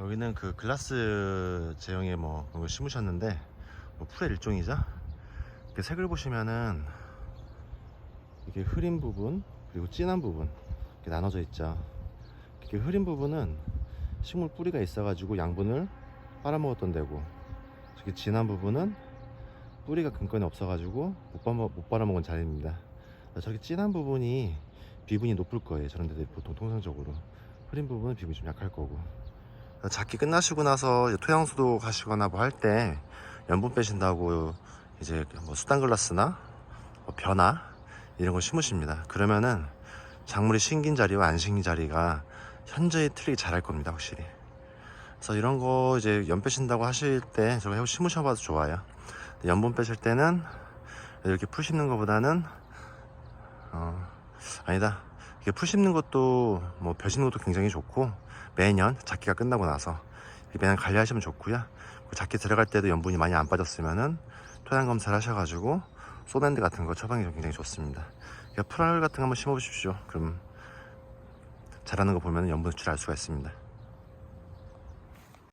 여기는 그 글라스 제형의 뭐 그런 거 심으셨는데 뭐 풀의 일종이죠. 이렇게 색을 보시면은 이게 흐린 부분 그리고 진한 부분 이렇게 나눠져 있죠. 이렇게 흐린 부분은 식물 뿌리가 있어 가지고 양분을 빨아먹었던 데고 저기 진한 부분은 뿌리가 근권이 없어 가지고 못, 빨아, 못 빨아먹은 자리입니다. 저기 진한 부분이 비분이 높을 거예요. 저런 데들 보통 통상적으로 흐린 부분은 비분이 좀 약할 거고 작기 끝나시고 나서 이제 토양 소독하시거나 뭐 할 때 염분 빼신다고 이제 뭐 수단 글라스나 뭐 벼나 이런 걸 심으십니다. 그러면은 작물이 심긴 자리와 안 심긴 자리가 현저히 틀리게 자랄 겁니다, 확실히. 그래서 이런 거 이제 연 빼신다고 하실 때 저거 해고 심으셔봐도 좋아요. 연분 빼실 때는 이렇게 풀 심는 것보다는 어 아니다. 이게 풀 심는 것도 뭐 벼 심는 것도 굉장히 좋고 매년 작기가 끝나고 나서 매년 관리하시면 좋고요. 그 작기 들어갈 때도 염분이 많이 안 빠졌으면은 토양 검사를 하셔가지고 소밴드 같은 거 처방이 굉장히 좋습니다. 그러니까 풀알 같은 거 한번 심어보십시오. 그럼 자라는 거 보면 염분 수치를 알 수가 있습니다.